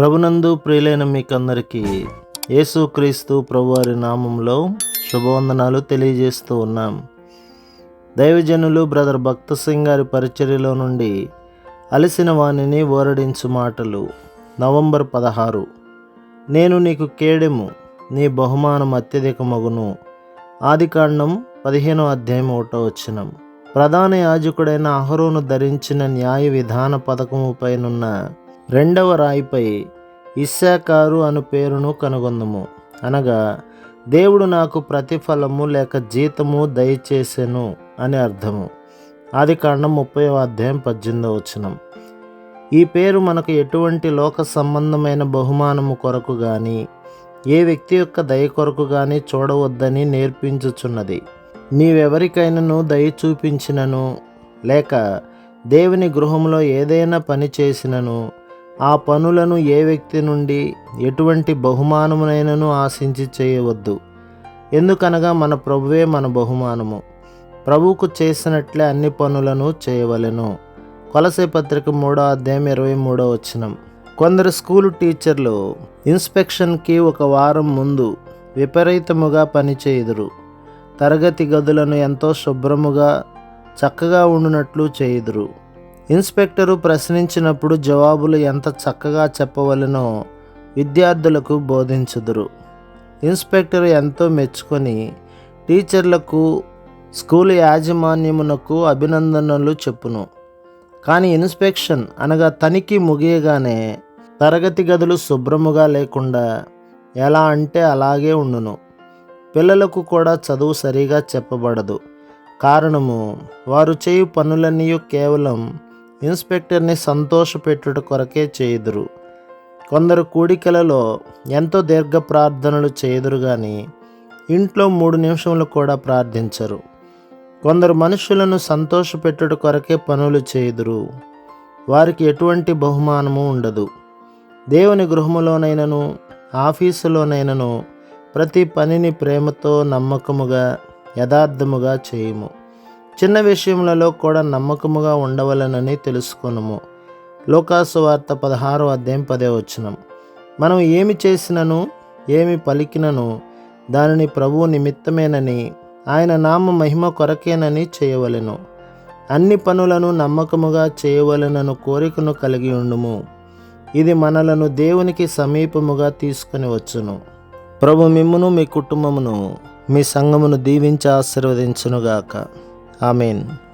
ప్రభునందు ప్రియులైన మీకందరికీ యేసుక్రీస్తు ప్రభువారి నామంలో శుభవందనాలు తెలియజేస్తూ ఉన్నాం. దైవజనులు బ్రదర్ భక్త సింగ్ గారి పరిచర్యలో నుండి అలసిన వాణిని ఓరడించు మాటలు నవంబర్ పదహారు. నేను నీకు కేడెము నీ బహుమానం అత్యధిక మగును ఆదికాండం పదిహేనో అధ్యాయం ఒకటో వచ్చినం ప్రధాన యాజకుడైన అహరోను ధరించిన న్యాయ విధాన పథకము పైనున్న రెండవ రాయిపై ఇస్సాకారు అను పేరును కనుగొందము. అనగా దేవుడు నాకు ప్రతిఫలము లేక జీతము దయచేసెను అని అర్థము. ఆది కాండం ముప్పై అధ్యాయం పద్దెనిమిదవ వచనం. ఈ పేరు మనకు ఎటువంటి లోక సంబంధమైన బహుమానము కొరకు కానీ ఏ వ్యక్తి యొక్క దయ కొరకు కానీ చూడవద్దని నేర్పించుచున్నది. నీవెవరికైనాను దయ చూపించినను? లేక దేవుని గృహంలో ఏదైనా పని చేసినను? ఆ పనులను ఏ వ్యక్తి నుండి ఎటువంటి బహుమానమునైనను ఆశించి చేయవద్దు. ఎందుకనగా మన ప్రభువే మన బహుమానము. ప్రభువుకు చేసినట్లే అన్ని పనులను చేయవలెను. కొలసే పత్రిక మూడో అధ్యాయం ఇరవై మూడో వచనం. కొందరు స్కూలు టీచర్లు ఇన్స్పెక్షన్కి ఒక వారం ముందు విపరీతముగా పనిచేయుదురు తరగతి గదులను ఎంతో శుభ్రముగా చక్కగా ఉండునట్లు చేయుదురు. ఇన్స్పెక్టరు ప్రశ్నించినప్పుడు జవాబులు ఎంత చక్కగా చెప్పవలెనో విద్యార్థులకు బోధించుదురు. ఇన్స్పెక్టర్ ఎంతో మెచ్చుకొని టీచర్లకు స్కూల్ యాజమాన్యమునకు అభినందనలు చెప్పును. కానీ ఇన్స్పెక్షన్ అనగా తనిఖీ ముగియగానే తరగతి గదులు శుభ్రముగా లేకుండా ఎలా అంటే అలాగే ఉండును. పిల్లలకు కూడా చదువు సరిగా చెప్పబడదు. కారణము వారు చేయు పనులన్నీ కేవలం ఇన్స్పెక్టర్ని సంతోషపెట్టుట కొరకే చేయుదురు. కొందరు కూడికలలో ఎంతో దీర్ఘ ప్రార్థనలు చేయుదురు కానీ ఇంట్లో మూడు నిమిషములు కూడా ప్రార్థించరు. కొందరు మనుషులను సంతోషపెట్టుట కొరకే పనులు చేయుదురు. వారికి ఎటువంటి బహుమానము ఉండదు. దేవుని గృహములోనైనను ఆఫీసులోనైనను ప్రతి పనిని ప్రేమతో నమ్మకముగా యథార్థముగా చేయము. చిన్న విషయములలో కూడా నమ్మకముగా ఉండవలనని తెలుసుకునుము. లోకాసు వార్త పదహారో అధ్యాయం పదే వచనం. మనం ఏమి చేసినను ఏమి పలికినను దానిని ప్రభువు నిమిత్తమేనని ఆయన నామ మహిమ కొరకేనని చేయవలెను. అన్ని పనులను నమ్మకముగా చేయవలెనను కోరికను కలిగి ఉండుము. ఇది మనలను దేవునికి సమీపముగా తీసుకొని వచ్చును. ప్రభు మిమ్మును మీ కుటుంబమును మీ సంఘమును దీవించి ఆశీర్వదించునుగాక. Amin.